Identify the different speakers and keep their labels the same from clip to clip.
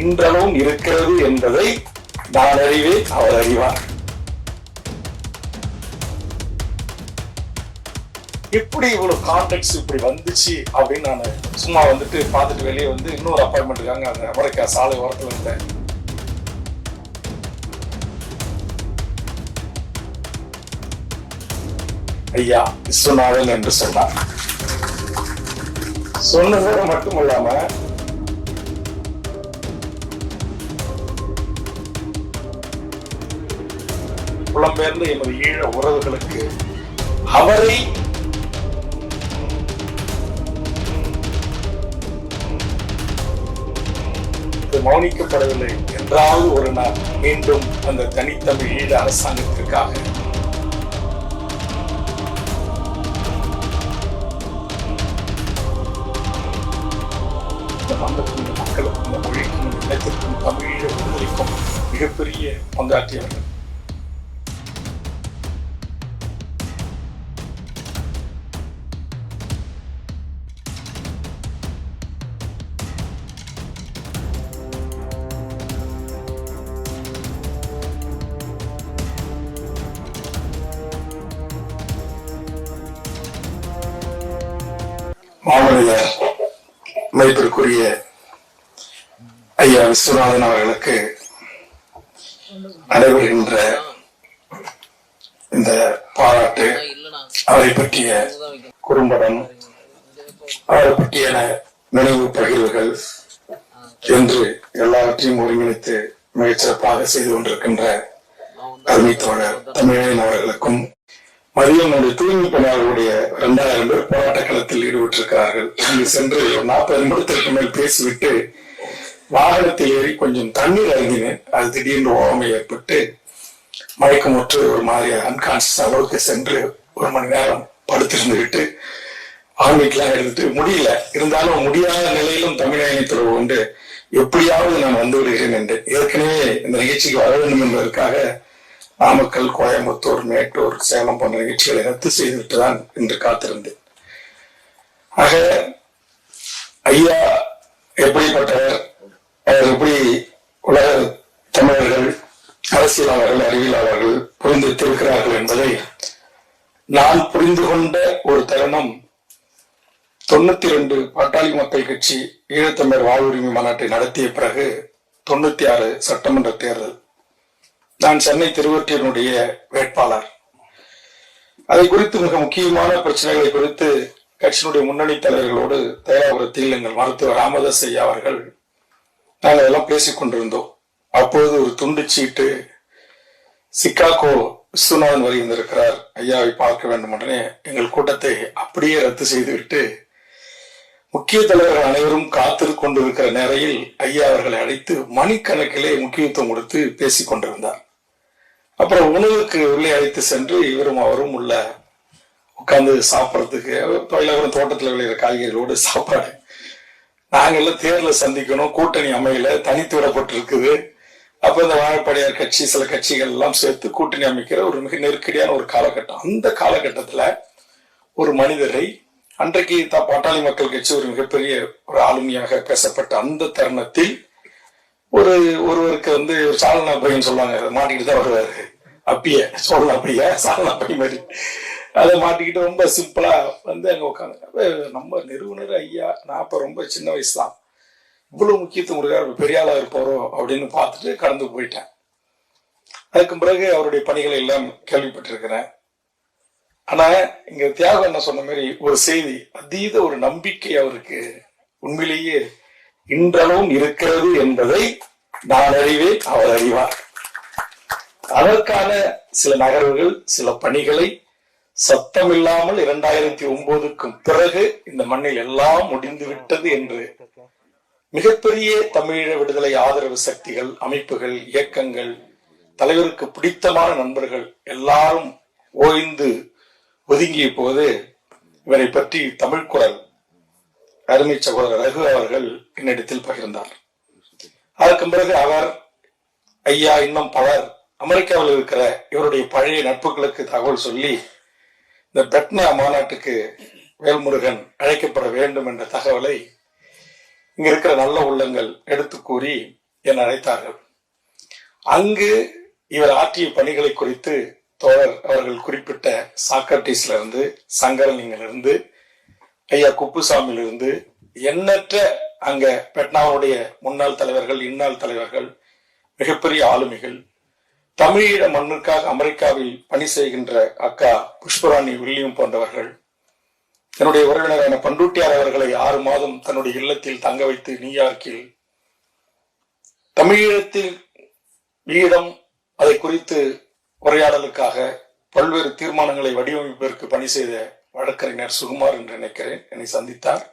Speaker 1: இன்றளவும் இருக்கிறது என்பதை நான் அறிவேன் அவர் அறிவார். எப்படி இவ்வளவு கான்டெக்ட் இப்படி வந்துச்சு அப்படின்னு நான் சும்மா வந்துட்டு பார்த்துட்டு வெளியே வந்து இன்னொரு அப்பாயின்மெண்ட் இருக்காங்க அந்த அமெரிக்கா சாலை ஓரத்தில் இருந்தேன் ஐயா விஸ்வநாதன் என்று சொன்னார். சொன்னதை மட்டும் இல்லாம புலம்பெயர்ந்த எமது ஈழ உறவுகளுக்கு அவரை மௌனிக்கப்படவில்லை என்றாவது ஒரு நாள் மீண்டும் அந்த தனித்தமிழ் ஈழ அரசாங்கத்திற்காக. இந்த மக்களுக்கும் இந்த மொழிக்கும் இனத்திற்கும் தமிழீழ விடுதலைக்கும் மிகப்பெரிய பங்காற்றியவர்கள். மாமனித மதிப்பிற்குரிய ஐயா விஸ்வநாதன் அவர்களுக்கு நடைபெறுகின்ற இந்த பாராட்டு அவரை பற்றிய குறும்படம் அவரை பற்றிய நினைவு பகிர்வுகள் என்று எல்லாவற்றையும் ஒருங்கிணைத்து மிகச்சிறப்பாக செய்து கொண்டிருக்கின்ற அருமை தோழர் தமிழன் அவர்களுக்கும் மதியம் நம்முடைய தூய்மை பணியாளர்களுடைய இரண்டாயிரம் பேர் போராட்ட களத்தில் ஈடுபட்டிருக்கிறார்கள். அங்கு சென்று ஒரு நாற்பது நிமிடத்திற்கு மேல் பேசிவிட்டு வாகனத்தில் ஏறி கொஞ்சம் தண்ணீர் அருந்தினேன். அது திடீர்னு ஓமை ஏற்பட்டு மயக்கமுற்று ஒரு மாதிரி அன்கான்சியஸ் அளவுக்கு சென்று ஒரு மணி நேரம் படுத்திருந்து விட்டு ஆர்மிக்கெல்லாம் எடுத்துட்டு முடியல. இருந்தாலும் முடியாத நிலையிலும் தமிழகத்தில் கொண்டு எப்படியாவது நான் வந்து விடுகிறேன் என்று ஏற்கனவே இந்த நிகழ்ச்சிக்கு வர வேண்டும் என்பதற்காக நாமக்கல் கோயம்புத்தூர் மேட்டூர் சேலம் போன்ற நிகழ்ச்சிகளை ரத்து செய்துவிட்டு தான் இன்று காத்திருந்தேன். ஆக ஐயா எப்படிப்பட்டவர் அவர் எப்படி உலக தமிழர்கள் அரசியலாளர்கள் அறிவியலாளர்கள் புரிந்து வைத்திருக்கிறார்கள் என்பதை நான் புரிந்து கொண்ட ஒரு தருணம் தொண்ணூத்தி ரெண்டு பாட்டாளி மக்கள் கட்சி ஈழத்தமிழர் வாழ்வுரிமை மாநாட்டை நடத்திய பிறகு தொண்ணூத்தி ஆறு சட்டமன்ற தேர்தல். நான் சென்னை திருவொற்றியனுடைய வேட்பாளர். அதை குறித்து மிக முக்கியமான பிரச்சனைகளை குறித்து கட்சியினுடைய முன்னணி தலைவர்களோடு தைலாபுரத்தில் எங்கள் மருத்துவர் ராமதாஸ் ஐயா அவர்கள் நாங்கள் எல்லாம் பேசிக் கொண்டிருந்தோம். அப்போது ஒரு துண்டு சீட்டு சிக்காகோ விஸ்வநாதன் வருகின்றிருக்கிறார் ஐயாவை பார்க்க வேண்டும் உடனே எங்கள் கூட்டத்தை அப்படியே ரத்து செய்துவிட்டு முக்கிய தலைவர்கள் அனைவரும் காத்து கொண்டிருக்கிற நேரையில் ஐயா அவர்களை அழைத்து மணிக்கணக்கிலே முக்கியத்துவம் கொடுத்து பேசிக் கொண்டிருந்தார். அப்புறம் உணவுக்கு உள்ளே அழைத்து சென்று இவரும் அவரும் உள்ள உட்கார்ந்து சாப்பிட்றதுக்கு எல்லாரும் தோட்டத்தில் விளையிற காய்கறிகளோடு சாப்பாடு. நாங்கெல்லாம் தேர்ல சந்திக்கணும் கூட்டணி அமையல தனித்து விடப்பட்டிருக்குது. அப்ப இந்த வாழப்படையார் கட்சி சில கட்சிகள் எல்லாம் சேர்த்து கூட்டணி அமைக்கிற ஒரு மிக நெருக்கடியான ஒரு காலகட்டம். அந்த காலகட்டத்தில் ஒரு மனிதரை அன்றைக்கு த- பாட்டாளி மக்கள் கட்சி ஒரு மிகப்பெரிய ஒரு ஆளுமையாக பேசப்பட்ட அந்த தருணத்தில் ஒரு ஒருவருக்கு வந்து ஒரு சாலனா பையன் சொல்லுவாங்க. அதை மாட்டிக்கிட்டு தான் வருவாரு. அப்பிய சோழனா பைய? சாலனா பை மாதிரி. அதை மாட்டிக்கிட்டு ரொம்ப சிம்பிளா வந்து அங்க உட்காந்து நம்ம நிறுவனர் ஐயா நான் இப்ப ரொம்ப சின்ன வயசு தான் இவ்வளவு முக்கியத்துவம் கொடுக்குறாரு பெரிய ஆளா இருப்பாரோ? அப்படின்னு பார்த்துட்டு கடந்து போயிட்டேன். அதுக்கு பிறகு அவருடைய பணிகளை எல்லாம் கேள்விப்பட்டிருக்கிறேன். ஆனா இங்க தியாகம் என்ன சொன்ன மாதிரி ஒரு செய்தி அதீத ஒரு நம்பிக்கை அவருக்கு உண்மையிலேயே இன்றளவும் இருக்கிறது என்பதை நான் அறிவேன் அவர் அறிவார். அதற்கான சில நகர்வுகள் சில பணிகளை சத்தமில்லாமல் இரண்டாயிரத்தி ஒன்பதுக்கும் பிறகு இந்த மண்ணில் எல்லாம் முடிந்து விட்டது என்று மிகப்பெரிய தமிழீழ விடுதலை ஆதரவு சக்திகள் அமைப்புகள் இயக்கங்கள் தலைவருக்கு பிடித்தமான நண்பர்கள் எல்லாரும் ஓய்ந்து ஒதுங்கிய போது இவரை பற்றி தமிழ் குரல் அருமை சகோதரர் ரகு அவர்கள் என்னிடத்தில் பகிர்ந்தார். அதற்கு பிறகு அவர் ஐயா இன்னும் பலர் அமெரிக்காவில் இருக்கிற இவருடைய பழைய நட்புகளுக்கு தகவல் சொல்லி இந்த பெட்னா மாநாட்டுக்கு வேல்முருகன் அழைக்கப்பட வேண்டும் என்ற தகவலை இங்க இருக்கிற நல்ல உள்ளங்கள் எடுத்து கூறி என அழைத்தார்கள். அங்கு இவர் ஆற்றிய பணிகளை குறித்து தோழர் அவர்கள் குறிப்பிட்ட சாக்ரட்டிஸ்ல இருந்து சங்கரலிங்கிலிருந்து ஐயா குப்புசாமியிலிருந்து எண்ணற்ற அங்க பெட்னாவுடைய முன்னாள் தலைவர்கள் இந்நாள் தலைவர்கள் மிகப்பெரிய ஆளுமைகள் தமிழீழ மண்ணுக்காக அமெரிக்காவில் பணி செய்கின்ற அக்கா புஷ்பராணி வில்லியம் போன்றவர்கள் தன்னுடைய உறவினரான பண்டூட்டியார் அவர்களை ஆறு மாதம் தன்னுடைய இல்லத்தில் தங்க வைத்து நியூயார்க்கில் தமிழீழத்தில் ஈழம் அதை குறித்து உரையாடலுக்காக பல்வேறு தீர்மானங்களை வடிவமைப்பதற்கு பணி செய்த வழக்கறிஞர் சுகுமார் என்று நினைக்கிறேன். என்னை சந்தித்தார்.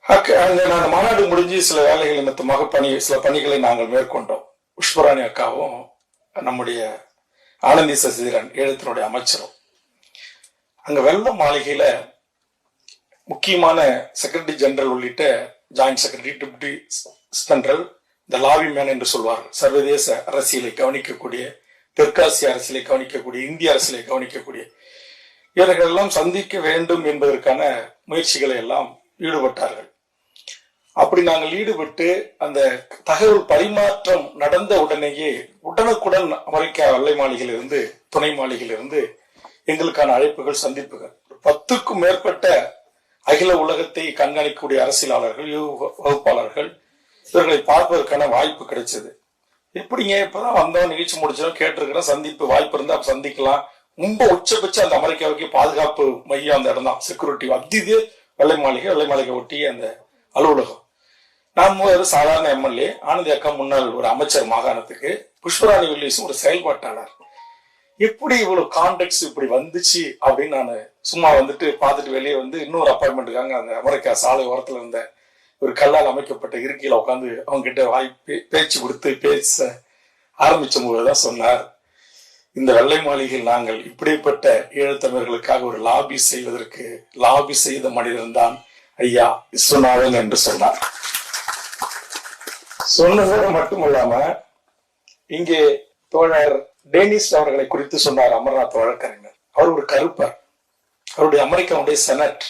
Speaker 1: அக்க- அங்க நான் மாநாடு முடிஞ்சு சில வேலைகள் நிமித்தமாக பணி சில பணிகளை நாங்கள் மேற்கொண்டோம். புஷ்பராணி அக்காவும் நம்முடைய ஆனந்தி சசிதரன் ஈழத்தினுடைய அமைச்சரும். அங்க வெள்ள மாளிகையில முக்கியமான செக்ரட்டரி ஜெனரல் உள்ளிட்ட ஜாயிண்ட் செக்ரட்டரி டிப்டி ஜெனரல் இந்த லாவி மேன் என்று சொல்வார்கள். சர்வதேச அரசியலை கவனிக்கக்கூடிய தெற்காசிய அரசியலை கவனிக்கக்கூடிய இந்திய அரசியலை கவனிக்கக்கூடிய இவர்கள் எல்லாம் சந்திக்க வேண்டும் என்பதற்கான முயற்சிகளை எல்லாம் ஈடுபட்டார்கள். அப்படி நாங்கள் ஈடுபட்டு அந்த தகவல் பரிமாற்றம் நடந்த உடனேயே உடனுக்குடன் அமெரிக்கா வெள்ளை மாளிகையிலிருந்து துணை மாளிகையிலிருந்து எங்களுக்கான அழைப்புகள் சந்திப்புகள். பத்துக்கும் மேற்பட்ட அகில உலகத்தை கண்காணிக்கக்கூடிய அரசியலாளர்கள் வகுப்பாளர்கள் இவர்களை பார்ப்பதற்கான வாய்ப்பு கிடைச்சது. எப்படிங்க இப்பதான் வந்தோம் நிகழ்ச்சி முடிச்சோம் கேட்டிருக்கிறோம் சந்திப்பு வாய்ப்பு இருந்தா சந்திக்கலாம் ரொம்ப உச்சபட்ச அந்த அமெரிக்காவுக்கு பாதுகாப்பு மையம் அந்த இடம் தான் செக்யூரிட்டி அதிது வெள்ளை மாளிகை வெள்ளை மாளிகை ஒட்டி அந்த அலுவலகம். நான் ஒரு சாதாரண எம்எல்ஏ ஆனந்தி அக்கா முன்னாள் ஒரு அமைச்சர் மாகாணத்துக்கு புஷ்பராணி வில்லியஸும் ஒரு செயல்பாட்டாளர். எப்படி இவ்வளவு கான்டெக்ட்ஸ் இப்படி வந்துச்சு அப்படின்னு நான் சும்மா வந்துட்டு பார்த்துட்டு வெளியே வந்து இன்னொரு அப்பார்ட்மெண்ட்டுக்காங்க அந்த அமெரிக்கா சாலை ஓரத்துல இருந்த ஒரு கல்லால் அமைக்கப்பட்ட இருக்கையில் உட்காந்து அவங்க கிட்ட வாய் பேச்சு கொடுத்து பேச ஆரம்பிச்ச போதுதான் சொன்னார். இந்த வெள்ளை மாளிகையில் நாங்கள் இப்படிப்பட்ட ஈழத்தமிழர்களுக்காக ஒரு லாபி செய்வதற்கு லாபி செய்த மனிதன் தான் ஐயா விஸ்வநாதன் என்று சொன்னார். சொன்னதோடு மட்டுமல்லாம இங்கே தோழர் டேனிஸ் அவர்களை குறித்து சொன்னார் அமர்நாத் வழக்கறிஞர். அவர் ஒரு கருப்பர். அவருடைய அமெரிக்காவுடைய செனட்.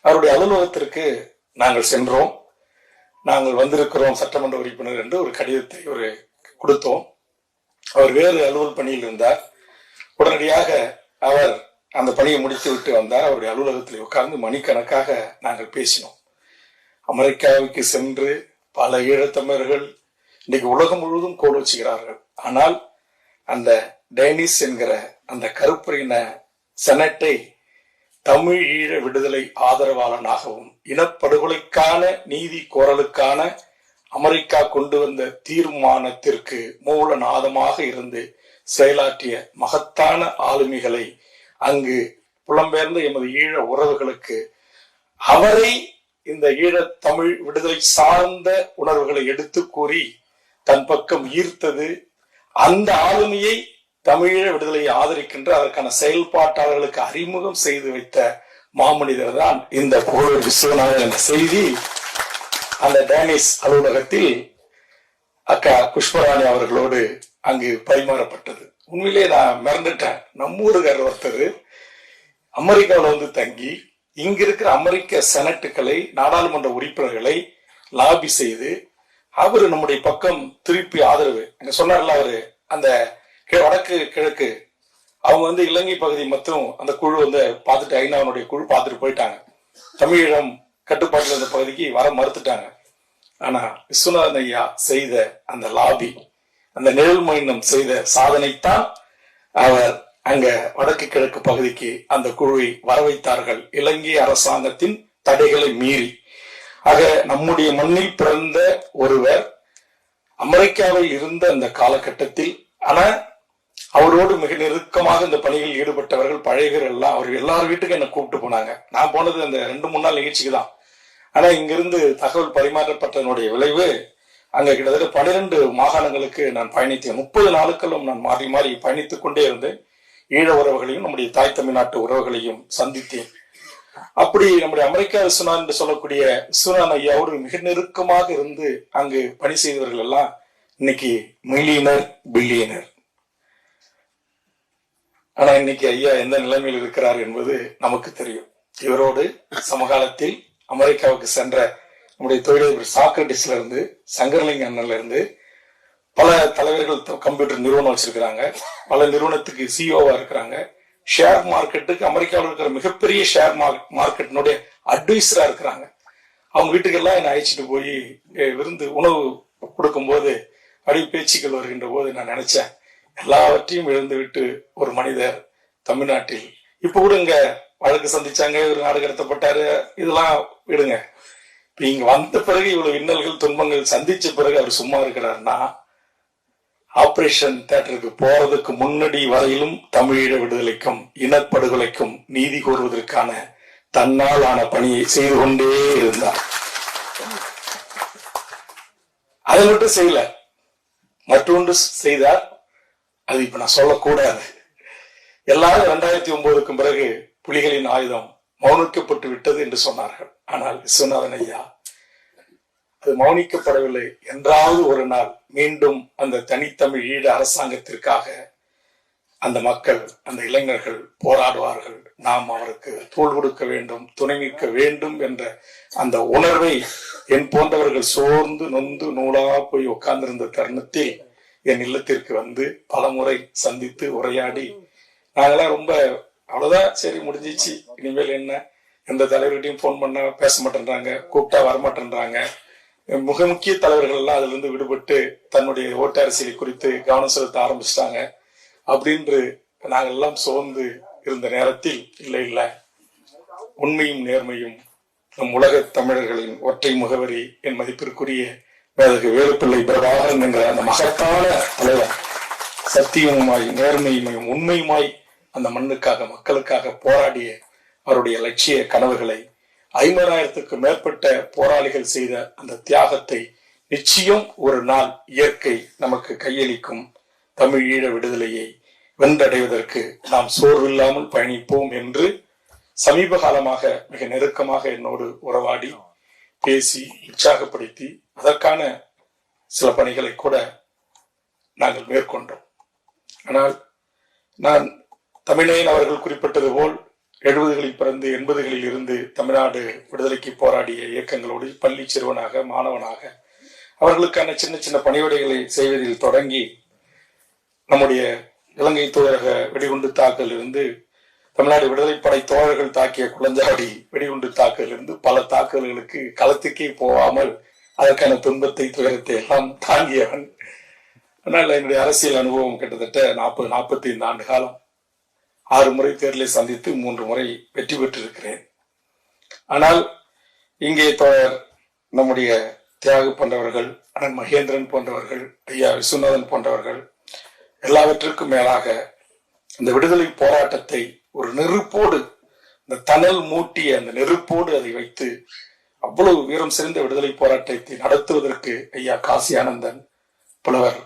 Speaker 1: அவருடைய அலுவலகத்திற்கு நாங்கள் சென்றோம். நாங்கள் வந்திருக்கிறோம் சட்டமன்ற உறுப்பினர் என்று ஒரு கடிதத்தை ஒரு கொடுத்தோம். அவர் வேறு அலுவல் பணியில் இருந்தார். உடனடியாக அவர் அந்த பணியை முடித்து விட்டு வந்தார். அவருடைய அலுவலகத்தில் உட்கார்ந்து மணிக்கணக்காக நாங்கள் பேசினோம். அமெரிக்காவுக்கு சென்று பல ஈழத்தமிழர்கள் இன்னைக்கு உலகம் முழுவதும் கோல் வச்சுக்கிறார்கள் ஆனால் அந்த டைனிஸ் என்கிற அந்த கருப்பரின செனட்டை தமிழ் ஈழ விடுதலை ஆதரவாளனாகவும் இனப்படுகொலைக்கான நீதி கோரலுக்கான அமெரிக்கா கொண்டு வந்த தீர்மானத்திற்கு மூலநாதமாக இருந்து செயலாற்றிய மகத்தான ஆளுமைகளை அங்கு புலம்பெயர்ந்த எமது ஈழ உறவுகளுக்கு அவரை இந்த ஈழத் தமிழ் விடுதலை சார்ந்த உணர்வுகளை எடுத்து கூறி தன் பக்கம் ஈர்த்தது அந்த ஆளுமையை தமிழீழ விடுதலையை ஆதரிக்கின்ற அதற்கான செயல்பாட்டாளர்களுக்கு அறிமுகம் செய்து வைத்த மாமனிதர் தான் இந்த புகழ் விஸ்வநாதன் என்ற செய்தி. அந்த டேனிஸ் அலுவலகத்தில் அக்கா புஷ்பராணி அவர்களோடு அங்கு பரிமாறப்பட்டது. உண்மையிலே நான் மறந்துட்டேன். நம்ம ஊருக்காரர் ஒருத்தர் அமெரிக்காவில் வந்து தங்கி இங்க இருக்கிற அமெரிக்க செனட்டுகளை நாடாளுமன்ற உறுப்பினர்களை லாபி செய்து அவர் நம்முடைய பக்கம் திருப்பி ஆதரவு. அங்க சொன்னார்ல அவரு அந்த வடக்கு கிழக்கு அவங்க வந்து இலங்கை பகுதி மற்றும் அந்த குழு வந்து பார்த்துட்டு ஐநாவுடைய குழு பார்த்துட்டு போயிட்டாங்க. தமிழீழம் கட்டுப்பாட்டில் இருந்த பகுதிக்கு வர மறுத்துட்டாங்க. ஆனா விஸ்வநாதன் ஐயா செய்த அந்த லாபி அந்த நிழல் மைனம் செய்த சாதனைத்தான் அவர் அங்க வடக்கு கிழக்கு பகுதிக்கு அந்த குழுவை வரவைத்தார்கள். இலங்கை அரசாங்கத்தின் தடைகளை மீறி. ஆக நம்முடைய மண்ணில் பிறந்த ஒருவர் அமெரிக்காவில் இருந்த அந்த காலகட்டத்தில் ஆனா அவரோடு மிக நெருக்கமாக இந்த பணியில் ஈடுபட்டவர்கள் பழையர்கள் எல்லாம் அவர் எல்லார் வீட்டுக்கும் என்ன கூப்பிட்டு போனாங்க. நான் போனது அந்த ரெண்டு மூணு நாள் நிகழ்ச்சிக்கு தான். ஆனா இங்கிருந்து தகவல் பரிமாற்றப்பட்டதனுடைய விளைவு அங்க கிட்டத்தட்ட பனிரெண்டு மாகாணங்களுக்கு நான் பயணித்தேன். முப்பது நாளுக்களும் நான் மாறி மாறி பயணித்துக் கொண்டே இருந்தேன். ஈழ உறவுகளையும் நம்முடைய தாய் தமிழ்நாட்டு உறவுகளையும் சந்தித்தேன். அப்படி நம்முடைய அமெரிக்கா சுனான் என்று சொல்லக்கூடிய விஸ்வநாத் ஐயாவோடு மிக நெருக்கமாக இருந்து அங்கு பணி செய்தவர்கள் எல்லாம் இன்னைக்கு மில்லியனர் பில்லியனர். ஆனா இன்னைக்கு ஐயா எந்த நிலைமையில் இருக்கிறார் என்பது நமக்கு தெரியும். இவரோடு சமகாலத்தில் அமெரிக்காவுக்கு சென்ற நம்முடைய தொழிலதிபர் சாக்ரட்டிஸ்ல இருந்து சங்கரலிங்க அண்ணன்ல இருந்து பல தலைவர்கள் கம்ப்யூட்டர் நிறுவனம் வச்சிருக்கிறாங்க. பல நிறுவனத்துக்கு சிஓவா இருக்கிறாங்க. ஷேர் மார்க்கெட்டுக்கு அமெரிக்காவில் இருக்கிற மிகப்பெரிய ஷேர் மார்க்கெட்டினுடைய அட்வைசரா இருக்கிறாங்க. அவங்க வீட்டுக்கெல்லாம் என்னை அழைச்சிட்டு போய் விருந்து உணவு கொடுக்கும்போது அப்படி பேச்சுக்கள் வருகின்ற போது நான் நினைச்சேன் எல்லாவற்றையும் இழந்து விட்டு ஒரு மனிதர் தமிழ்நாட்டில். இப்ப கூட இங்க வழக்கு சந்திச்சாங்க ஒரு நாடு கடத்தப்பட்டாரு. இதெல்லாம் விடுங்க. இப்ப இங்க வந்த பிறகு இவ்வளவு இன்னல்கள் துன்பங்கள் சந்திச்ச பிறகு அவர் சும்மா இருக்கிறாருன்னா ஆபரேஷன் தியேட்டருக்கு போறதுக்கு முன்னாடி வரையிலும் தமிழீழ விடுதலைக்கும் இனப்படுகொலைக்கும் நீதி கோருவதற்கான தன்னால் ஆன பணியை செய்து கொண்டே இருந்தார். அதை மட்டும் செய்யல. மற்றொன்று செய்தார். அது இப்ப நான் சொல்லக்கூடாது. எல்லாரும் இரண்டாயிரத்தி ஒன்பதுக்கும் பிறகு புலிகளின் ஆயுதம் மௌனிக்கப்பட்டு விட்டது என்று சொன்னார்கள். ஆனால் விஸ்வநாதன் ஐயா அது மௌனிக்கப்படவில்லை. என்றாவது ஒரு நாள் மீண்டும் அந்த தனித்தமிழ் ஈழ அரசாங்கத்திற்காக அந்த மக்கள் அந்த இளைஞர்கள் போராடுவார்கள். நாம் அவருக்கு தோல் கொடுக்க வேண்டும் துணை நிற்க வேண்டும் என்ற அந்த உணர்வை என் போன்றவர்கள் சோர்ந்து நொந்து நூலாக போய் உட்கார்ந்திருந்த தருணத்தில் என் இல்லத்திற்கு வந்து பலமுறை சந்தித்து உரையாடி நாங்கெல்லாம் ரொம்ப அவ்வளவுதான். சரி முடிஞ்சிச்சு. இனிமேல் என்ன? எந்த தலைவர்கிட்டையும் ஃபோன் பண்ண பேச மாட்டேன்றாங்க கூப்பிட்டா வரமாட்டேன்றாங்க. மிக முக்கிய தலைவர்கள் எல்லாம் அதுல இருந்து விடுபட்டு தன்னுடைய ஓட்டு அரசியலை குறித்து கவனம் செலுத்த ஆரம்பிச்சிட்டாங்க. அப்படின்று நாங்கள் எல்லாம் சோர்ந்து இருந்த நேரத்தில் இல்லை இல்லை. உண்மையும் நேர்மையும் நம் உலக தமிழர்களின் ஒற்றை முகவரி என் மதிப்பிற்குரிய மேதகு வேலுப்பிள்ளை பிரபாகரன் என்கிற அந்த மகத்தான தலைவர். சத்தியமுமாய் நேர்மையுமாய் உண்மையுமாய் அந்த மண்ணுக்காக மக்களுக்காக போராடிய அவருடைய லட்சிய கனவுகளை ஐம்பதாயிரத்துக்கு மேற்பட்ட போராளிகள் செய்த அந்த தியாகத்தை நிச்சயம் ஒரு நாள் இயற்கை நமக்கு கையளிக்கும். தமிழ் ஈழ விடுதலையை வென்றடைவதற்கு நாம் சோர்வில்லாமல் பயணிப்போம் என்று சமீப காலமாக மிக நெருக்கமாக என்னோடு உறவாடி பேசி உற்சாகப்படுத்தி அதற்கான சில பணிகளை கூட நாங்கள் மேற்கொண்டோம். ஆனால் நான் தமிழேன் அவர்கள் குறிப்பிட்டது போல் எழுபதுகளில் பிறந்து எண்பதுகளில் இருந்து தமிழ்நாடு விடுதலைக்கு போராடிய இயக்கங்களோடு பள்ளி சிறுவனாக மாணவனாக அவர்களுக்கான சின்ன சின்ன பணிவிடைகளை செய்வதில் தொடங்கி நம்முடைய இலங்கை தூதரக வெடிகுண்டு தாக்கல் இருந்து தமிழ்நாடு விடுதலைப்படை தோழர்கள் தாக்கிய குளஞ்சாடி வெடிகுண்டு தாக்கல் இருந்து பல தாக்குதல்களுக்கு களத்துக்கே போகாமல் அதற்கான துன்பத்தை துயரத்தை எல்லாம் தாங்கியவன். ஆனால் என்னுடைய அரசியல் அனுபவம் கிட்டத்தட்ட நாற்பது நாற்பத்தி ஐந்து ஆண்டு காலம். ஆறு முறை தேர்தலை சந்தித்து மூன்று முறை வெற்றி பெற்றிருக்கிறேன். ஆனால் இங்கே தோழர் நம்முடைய தியாகு போன்றவர்கள் அண்ணன் மகேந்திரன் போன்றவர்கள் ஐயா விஸ்வநாதன் போன்றவர்கள் எல்லாவற்றிற்கும் மேலாக இந்த விடுதலை போராட்டத்தை ஒரு நெருப்போடு இந்த தணல் மூட்டிய அந்த நெருப்போடு அதை வைத்து அவ்வளவு வீரம் சிறந்த விடுதலை போராட்டத்தை நடத்துவதற்கு ஐயா காசி ஆனந்தன் புலவர்.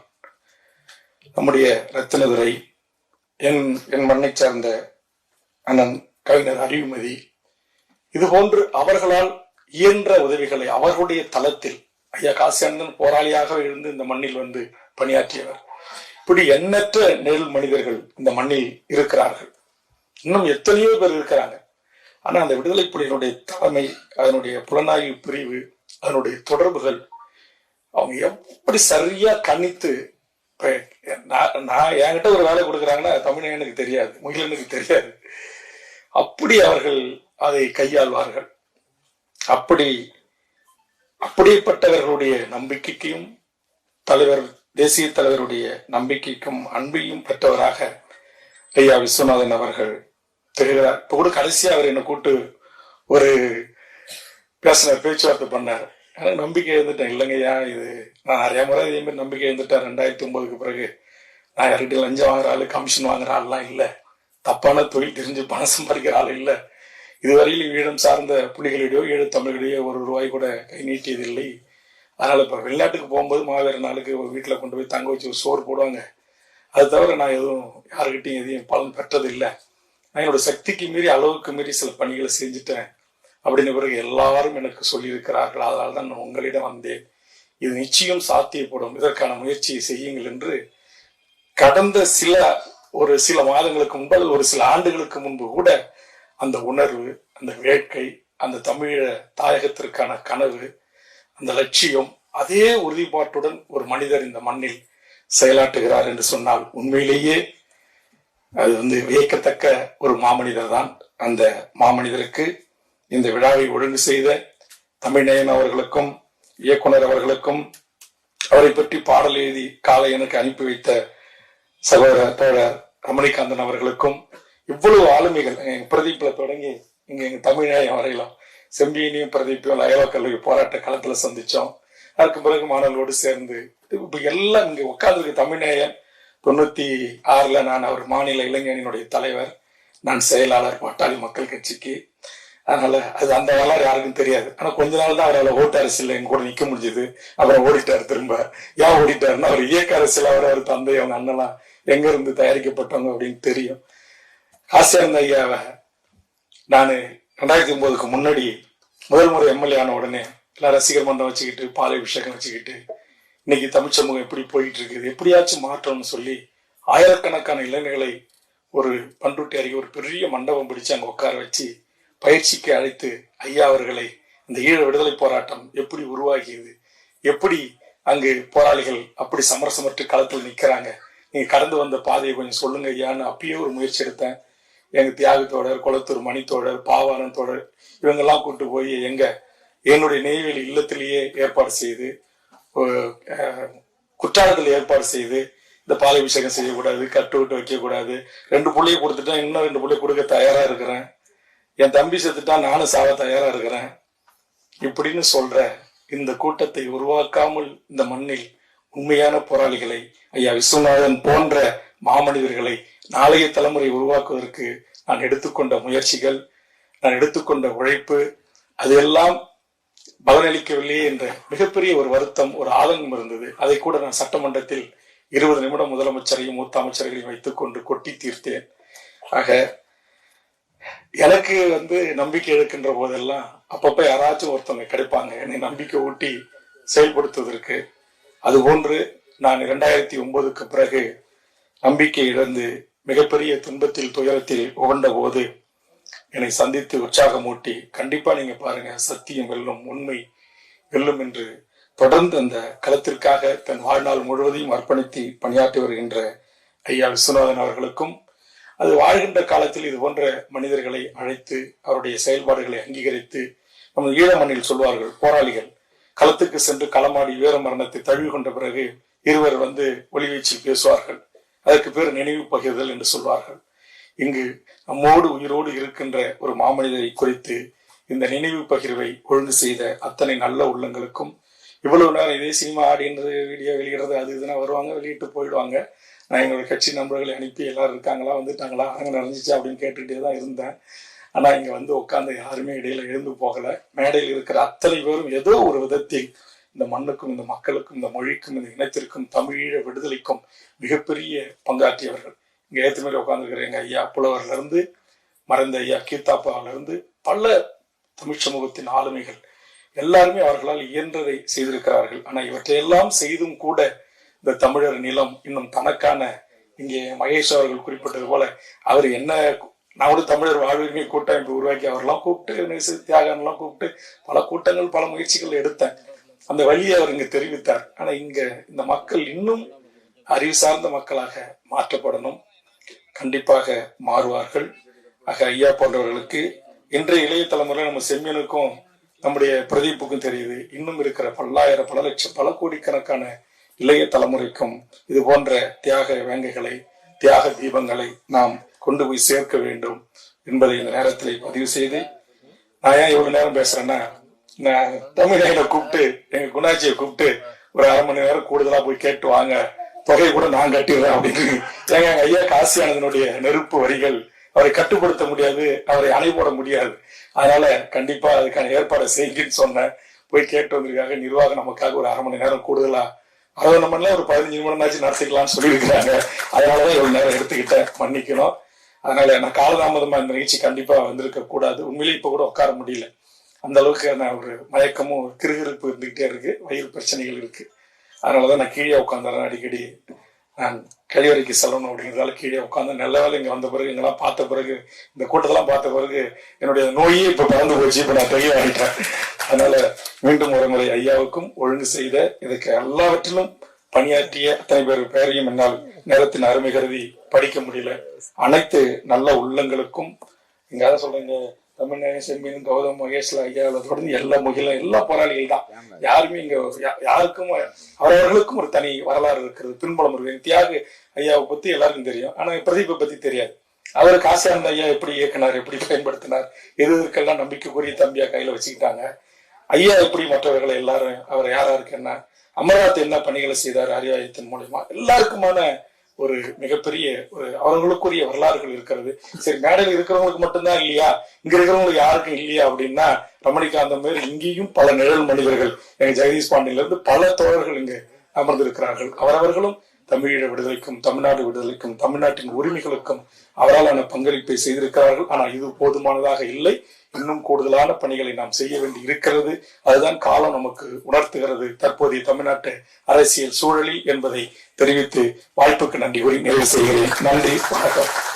Speaker 1: நம்முடைய ரத்தினதுரை என் என் மண்ணை சார்ந்த அண்ணன் கவிஞர் அறிவுமதி இது போன்று அவர்களால் இயன்ற உதவிகளை அவர்களுடைய தளத்தில் ஐயா காசியானந்தன் போராளியாக இருந்து இந்த மண்ணில் வந்து பணியாற்றியவர். இப்படி எண்ணற்ற நெல் மனிதர்கள் இந்த மண்ணில் இருக்கிறார்கள். இன்னும் எத்தனையோ பேர் இருக்கிறாங்க. ஆனா அந்த விடுதலை புலிகளுடைய தலைமை அதனுடைய புலனாய்வு பிரிவு அதனுடைய தொடர்புகள் அவங்க எப்படி சரியா கணித்து நான் நான் என்கிட்ட ஒரு வேலை கொடுக்குறாங்கன்னா தமிழனுக்கு தெரியாது முகிலனுக்கு தெரியாது. அப்படி அவர்கள் அதை கையாள்வார்கள். அப்படி அப்படிப்பட்டவர்களுடைய நம்பிக்கைக்கும் தலைவர் தேசிய தலைவருடைய நம்பிக்கைக்கும் அன்பையும் பெற்றவராக ஐயா விஸ்வநாதன் அவர்கள் திகழ்கிறார். இப்ப கூட கடைசியா அவர் என்னை கூட்டு ஒரு பேசினார் பேச்சுவார்த்தை பண்ணார். ஆனால் நம்பிக்கை இருந்துட்டேன். இல்லைங்கய்யா இது நான் நிறைய முறை இதே மாதிரி நம்பிக்கை இருந்துட்டேன். ரெண்டாயிரத்தி ஒன்பதுக்கு பிறகு நான் யார்கிட்ட லஞ்சம் வாங்குற ஆள் கமிஷன் வாங்குற ஆள்லாம் இல்லை. தப்பான தொழில் தெரிஞ்சு பணம் சம்பாதிக்கிற ஆள் இல்லை. இதுவரையில் ஈழம் சார்ந்த புலிகளிடையோ ஈழ தமிழர்களிடையோ ஒரு ரூபாய் கூட கை நீட்டியதில்லை. அதனால் இப்போ வெளிநாட்டுக்கு போகும்போது மாவீர நாளுக்கு வீட்டில் கொண்டு போய் தங்க வச்சு ஒரு சோறு போடுவாங்க. அது தவிர நான் எதுவும் யாருக்கிட்டையும் எதையும் பலன் பெற்றது இல்லை நான் என்னோட சக்திக்கு மீறி அளவுக்கு மீறி சில பணிகளை செஞ்சுட்டேன். அப்படின்னு பிறகு எல்லாரும் எனக்கு சொல்லியிருக்கிறார்கள். அதனால தான் நான் உங்களிடம் வந்தேன். இது நிச்சயம் சாத்தியப்படும். இதற்கான முயற்சியை செய்யுங்கள் என்று கடந்த சில ஒரு சில மாதங்களுக்கு முன்பு அல்லது ஒரு சில ஆண்டுகளுக்கு முன்பு கூட அந்த உணர்வு அந்த வேட்கை அந்த தமிழ தாயகத்திற்கான கனவு அந்த லட்சியம் அதே உறுதிப்பாட்டுடன் ஒரு மனிதர் இந்த மண்ணில் செயலாற்றுகிறார் என்று சொன்னால் உண்மையிலேயே அது வந்து வியக்கத்தக்க ஒரு மாமனிதர் தான் அந்த மாமனிதருக்கு இந்த விழாவை ஒழுங்கு செய்த தமிழ்நயன் அவர்களுக்கும் இயக்குனர் அவர்களுக்கும் அவரை பற்றி பாடல் எழுதி காலை எனக்கு அனுப்பி வைத்த சகோதர தோழர் ரமணிகாந்தன் அவர்களுக்கும் இவ்வளவு ஆளுமைகள் எங்க பிரதீப்ல தொடங்கி இங்க எங்க தமிழ்நாயம் வரையிலும் செம்பியனையும் பிரதீப்பையும் அயலோ கல்லூரி போராட்ட களத்துல சந்திச்சோம். அதற்கு பிறகு மாணவர்களோடு சேர்ந்து இப்ப எல்லாம் இங்க உட்கார்ந்துருக்க தமிழ்நேயன் தொண்ணூத்தி ஆறுல நான் அவர் மாநில இளைஞனினுடைய தலைவர் நான் செயலாளர் பாட்டாளி மக்கள் கட்சிக்கு அதனால அது அந்த வரலாறு யாருக்கும் தெரியாது. ஆனா கொஞ்ச நாள் தான் அவரால் ஓட்டு அரசியல் எங்க கூட நிக்க முடிஞ்சது. அப்புறம் ஓடிட்டாரு திரும்ப. ஏன் ஓடிட்டாருன்னா அவர் இயக்க அரசியல் அவர் அவர் தந்தை அவங்க அண்ணலாம் எங்க இருந்து தயாரிக்கப்பட்டவங்க அப்படின்னு தெரியும். ஆசியானந்த ஐயாவை நான் ரெண்டாயிரத்தி ஒன்பதுக்கு முன்னாடி முதல் முறை எம்எல்ஏ ஆன உடனே எல்லாம் ரசிகர் மன்றம் வச்சுக்கிட்டு பாலை அபிஷேகம் வச்சுக்கிட்டு இன்னைக்கு தமிழ் சமூகம் எப்படி போயிட்டு இருக்குது எப்படியாச்சும் மாற்றம்னு சொல்லி ஆயிரக்கணக்கான இளைஞர்களை ஒரு பண்ருட்டி அருகே ஒரு பெரிய மண்டபம் பிடிச்சு அங்க உட்கார வச்சு பயிற்சிக்கு அழைத்து ஐயா அவர்களை இந்த ஈழ விடுதலை போராட்டம் எப்படி உருவாகியது எப்படி அங்கு போராளிகள் அப்படி சமரசமற்று களத்தில் நிற்கிறாங்க. நீங்க கடந்து வந்த பாதையை கொஞ்சம் சொல்லுங்க ஐயான்னு அப்பயே ஒரு முயற்சி எடுத்தேன். எங்க தியாகத்தோடர் குளத்தூர் மணித்தோடர் பாவாரன் தோழர் இவங்கெல்லாம் கூட்டு போய் எங்க என்னுடைய நெய்வேலி இல்லத்திலேயே ஏற்பாடு செய்து குற்றாலத்தில் ஏற்பாடு செய்து இந்த பால் அபிஷேகம் செய்யக்கூடாது கட்டு விட்டு வைக்கக்கூடாது. ரெண்டு பிள்ளைய கொடுத்துட்டா இன்னும் ரெண்டு பிள்ளைய கொடுக்க தயாரா இருக்கிறேன். என் தம்பி செத்துட்டா நானும் சாவ தயாரா இருக்கிறேன். இப்படின்னு சொல்ற இந்த கூட்டத்தை உருவாக்காமல் இந்த மண்ணில் உண்மையான போராளிகளை ஐயா விஸ்வநாதன் போன்ற மாமனிதர்களை நாளைய தலைமுறை உருவாக்குவதற்கு நான் எடுத்துக்கொண்ட முயற்சிகள் நான் எடுத்துக்கொண்ட உழைப்பு அதெல்லாம் பலனளிக்கவில்லையே என்ற மிகப்பெரிய ஒரு வருத்தம் ஒரு ஆதங்கம் இருந்தது. அதை கூட நான் சட்டமன்றத்தில் இருபது நிமிடம் முதலமைச்சரையும் மூத்த அமைச்சர்களையும் வைத்துக்கொண்டு கொட்டி தீர்த்தேன். ஆக எனக்கு வந்து நம்பிக்கை எடுக்கின்ற போதெல்லாம் அப்பப்ப யாராச்சும் ஒருத்தவங்க கிடைப்பாங்க. என்னை நம்பிக்கை ஊட்டி செயல்படுத்துவதற்கு. அதுபோன்று நான் இரண்டாயிரத்தி ஒன்பதுக்கு பிறகு நம்பிக்கை இழந்து மிகப்பெரிய துன்பத்தில் துயரத்தில் உகண்ட போது என்னை சந்தித்து உற்சாகமூட்டி கண்டிப்பா நீங்க பாருங்க சத்தியம் வெல்லும் உண்மை வெல்லும் என்று தொடர்ந்து அந்த களத்திற்காக தன் வாழ்நாள் முழுவதையும் அர்ப்பணித்து பணியாற்றி வருகின்ற ஐயா விஸ்வநாதன் அவர்களுக்கும் அது வாழ்கின்ற காலத்தில் இது போன்ற மனிதர்களை அழைத்து அவருடைய செயல்பாடுகளை அங்கீகரித்து நம்ம ஈழ மண்ணில் சொல்வார்கள் போராளிகள் களத்துக்கு சென்று களமாடி வீர மரணத்தை தழுவி கொண்ட பிறகு இருவர் வந்து ஒளிவீச்சில் பேசுவார்கள். அதற்கு பேர் நினைவு பகிர்தல் என்று சொல்வார்கள். இங்கு நம்மோடு உயிரோடு இருக்கின்ற ஒரு மாமனிதரை குறித்து இந்த நினைவு பகிர்வை ஒழுங்கு செய்த அத்தனை நல்ல உள்ளங்களுக்கும் இவ்வளவு நேரம் இதே சினிமா ஆடின்றது வீடியோ வெளியிடுறது அது இதுனா வருவாங்க வெளியிட்டு போயிடுவாங்க. நான் எங்களுடைய கட்சி நண்பர்களை அனுப்பி எல்லாரும் இருக்காங்களா? வந்துட்டாங்களா? அங்கே நடந்துச்சு அப்படின்னு கேட்டுகிட்டே தான் இருந்தேன். ஆனா இங்க வந்து உட்கார்ந்து யாருமே இடையில எழுந்து போகலை. மேடையில் இருக்கிற அத்தனை பேரும் ஏதோ ஒரு விதத்தில் இந்த மண்ணுக்கும் இந்த மக்களுக்கும் இந்த மொழிக்கும் இந்த இனத்திற்கும் தமிழீழ விடுதலைக்கும் மிகப்பெரிய பங்காற்றியவர்கள் இங்க ஏத்து உட்காந்துருக்கிற எங்கள் ஐயா புலவர்ல இருந்து மறைந்த ஐயா கீதாப்பாவில இருந்து பல தமிழ் சமூகத்தின் ஆளுமைகள் எல்லாருமே அவர்களால் இயன்றதை செய்திருக்கிறார்கள். ஆனால் இவற்றையெல்லாம் செய்தும் கூட இந்த தமிழர் நிலம் இன்னும் தனக்கான இங்கே மகேஷ் அவர்கள் குறிப்பிட்டது போல அவர் என்ன நான் ஒரு தமிழர் வாழ்வுரிமை கூட்டமைப்பு உருவாக்கி அவரெல்லாம் கூப்பிட்டு நேசு தியாகன்லாம் கூப்பிட்டு பல கூட்டங்கள் பல முயற்சிகள் எடுத்தேன். அந்த வழியை அவர் இங்க தெரிவித்தார். ஆனா இங்க இந்த மக்கள் இன்னும் அறிவு சார்ந்த மக்களாக மாற்றப்படணும். கண்டிப்பாக மாறுவார்கள். ஆக ஐயா போன்றவர்களுக்கு இன்றைய இளைய தலைமுறை நம்ம செம்மியனுக்கும் நம்முடைய பிரதீப்புக்கும் தெரியுது. இன்னும் இருக்கிற பல்லாயிரம் பல லட்சம் பல கோடிக்கணக்கான இளைய தலைமுறைக்கும் இது போன்ற தியாக வேங்கைகளை தியாக தீபங்களை நாம் கொண்டு போய் சேர்க்க வேண்டும் என்பதை இந்த நேரத்தில் பதிவு செய்து நான் ஏன் இவ்வளவு நேரம் பேசுறேன்னா நான் தமிழ்நாயில கூப்பிட்டு எங்க குணாச்சியை கூப்பிட்டு ஒரு அரை மணி நேரம் கூடுதலா போய் கேட்டு வாங்க தொகை கூட நான் கட்டிடுறேன் அப்படின்னு. ஏங்க எங்க ஐயா காசியானதனுடைய நெருப்பு வரிகள் அவரை கட்டுப்படுத்த முடியாது அவரை அணை போட முடியாது. அதனால கண்டிப்பா அதுக்கான ஏற்பாடை செய்யுங்கன்னு சொன்னேன். போய் கேட்டு வந்திருக்காங்க. நிர்வாகம் நமக்காக ஒரு அரை மணி நேரம் கூடுதலா அதை நம்ம எல்லாம் ஒரு பதினஞ்சு நிமிடம்னாச்சும் நடத்திக்கலாம்னு சொல்லியிருக்கிறாங்க. அதனாலதான் இவ்வளவு நேரம் எடுத்துக்கிட்டேன் மன்னிக்கணும். அதனால நான் காலதாமதமா இந்த நிகழ்ச்சி கண்டிப்பா வந்திருக்க கூடாது. உண்மையிலே இப்ப கூட உட்கார முடியல. அந்த அளவுக்கு நான் ஒரு மயக்கமும் கிருகிருப்பு இருந்துகிட்டே இருக்கு. வயிறு பிரச்சனைகள் இருக்கு. அதனாலதான் நான் கீழே உட்காந்துறேன் அடிக்கடி. நான் கழிவறைக்கு செல்லணும் அப்படிங்கிறதால கீழே உட்காந்து நல்ல வேலை இங்கே வந்த பிறகு இங்கெல்லாம் பார்த்த பிறகு இந்த கூட்டத்தெல்லாம் பார்த்த பிறகு என்னுடைய நோயே இப்போ பறந்து போச்சு. இப்போ நான் தெளிவாகிட்டேன் அதனால மீண்டும் ஒரு முறை ஐயாவுக்கும் ஒழுங்கு செய்த இதுக்கு எல்லாவற்றிலும் பணியாற்றிய அத்தனை பேர் பெயரையும் என்னால் நேரத்தின் அருமை கருதி படிக்க முடியல. அனைத்து நல்ல உள்ளங்களுக்கும் இங்கே அதான் சொல்றீங்க? தமிழ்நாடு செம்மீன் கௌதம் மகேஷ்ல ஐயா தொடர்ந்து எல்லா முகிலும் எல்லா போராளிகள் தான். யாருமே இங்க யாருக்கும் அவரவர்களுக்கும் ஒரு தனி வரலாறு இருக்கிறது பின்புலம் இருக்கு தியாகு ஐயாவை பத்தி எல்லாருக்கும் தெரியும். ஆனா பிரதீப்பை பத்தி தெரியாது. அவர் காசியானந்த ஐயா எப்படி இயக்குனார் எப்படி பயன்படுத்தினார் எது எதுக்கெல்லாம் நம்பிக்கைக்குரிய தம்பியா கையில வச்சுக்கிட்டாங்க. ஐயா எப்படி மற்றவர்களை எல்லாரும் அவர் யாரா இருக்கு என்ன அமர்நாத் என்ன பணிகளை செய்தார் அரியாயத்தின் மூலியமா எல்லாருக்குமான ஒரு மிகப்பெரிய ஒரு அவர்களுக்குரிய வரலாறுகள் இருக்கிறது. சரி மேடையில் இருக்கிறவங்களுக்கு மட்டும்தான் இல்லையா? இங்க இருக்கிறவங்களுக்கு யாருக்கும் இல்லையா அப்படின்னா ரமணிகாந்தம் பேர் இங்கேயும் பல நிழல் மனிதர்கள் எங்க ஜெகதீஷ் பாண்டியில இருந்து பல தோழர்கள் இங்கு அமர்ந்திருக்கிறார்கள். அவரவர்களும் தமிழீழ விடுதலைக்கும் தமிழ்நாடு விடுதலைக்கும் தமிழ்நாட்டின் உரிமைகளுக்கும் அவராலான பங்களிப்பை செய்திருக்கிறார்கள். ஆனால் இது போதுமானதாக இல்லை. இன்னும் கூடுதலான பணிகளை நாம் செய்ய வேண்டி இருக்கிறது. அதுதான் காலம் நமக்கு உணர்த்துகிறது. தற்போதைய தமிழ்நாட்டு அரசியல் சூழலில் என்பதை தெரிவித்து வாய்ப்புக்கு நன்றி கூறி நிறைவு செய்கிறேன். நன்றி வணக்கம்.